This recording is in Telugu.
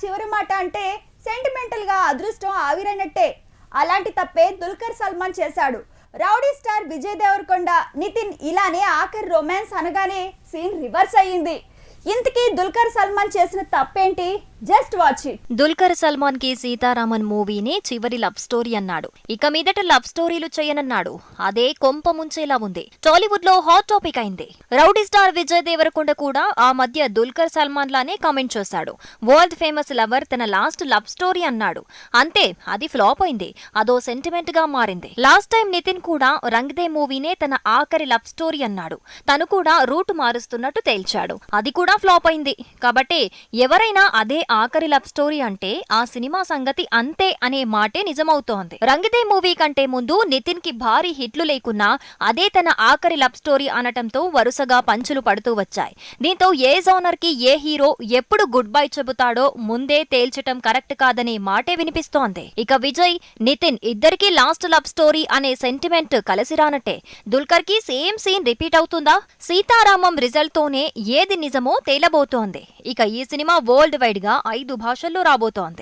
చివరి మాట అంటే సెంటిమెంటల్గా అదృష్టం ఆవిరైనట్టే. అలాంటి తప్పే దుల్కర్ సల్మాన్ చేశాడు. రౌడీ స్టార్ విజయ్ దేవరకొండ నితిన్ ఇలానే ఆఖరి రొమాన్స్ అనగానే సీన్ రివర్స్ అయ్యింది. ఇంతకీ దుల్కర్ సల్మాన్ చేసిన తప్పేంటి? Just watch it. దుల్కర్ సల్మాన్కి సీతారామన్ మూవీనే చివరి లవ్ స్టోరీ అన్నాడు. ఇక మీదట లవ్ స్టోరీలు చేయనన్నాడు. అదే కొంప ముంచేలా ఉంది. టాలీవుడ్లో హాట్ టాపిక్ అయింది. రౌడీ స్టార్ విజయ్ దేవరకొండ కూడా ఆ మధ్య దుల్కర్ సల్మాన్ లానే కామెంట్ చేశాడు. వరల్డ్ ఫేమస్ లవర్ తన లాస్ట్ లవ్ స్టోరీ అన్నాడు. అంతే అది ఫ్లాప్ అయింది. అదో సెంటిమెంట్గా మారింది. లాస్ట్ టైం నితిన్ కూడా రంగ్దే మూవీనే తన ఆఖరి లవ్ స్టోరీ అన్నాడు. తను కూడా రూట్ మారుస్తున్నట్టు తేల్చాడు. అది కూడా ఫ్లాప్ అయింది. కాబట్టి ఎవరైనా అదే ఆఖరి లవ్ స్టోరీ అంటే ఆ సినిమా సంగతి అంతే అనే మాటే నిజమవుతోంది. రంగితే మూవీ కంటే ముందు నితిన్కి భారీ హిట్లు లేకున్నా అదే తన ఆఖరి లవ్ స్టోరీ అనటంతో వరుసగా పంచులు పడుతూ వచ్చాయి. దీంతో ఏ జోనర్కి ఏ హీరో ఎప్పుడు గుడ్ బై చెబుతాడో ముందే తేల్చటం కరెక్ట్ కాదనే మాటే వినిపిస్తోంది. ఇక విజయ్ నితిన్ ఇద్దరికీ లాస్ట్ లవ్ స్టోరీ అనే సెంటిమెంట్ కలిసి రానట్టే. దుల్కర్కి సేమ్ సీన్ రిపీట్ అవుతుందా? సీతారామం రిజల్ట్ తోనే ఏది నిజమో తేలబోతోంది. ఇక ఈ సినిమా వరల్డ్ వైడ్గా ఐదు భాషల్లో రాబోతోంది.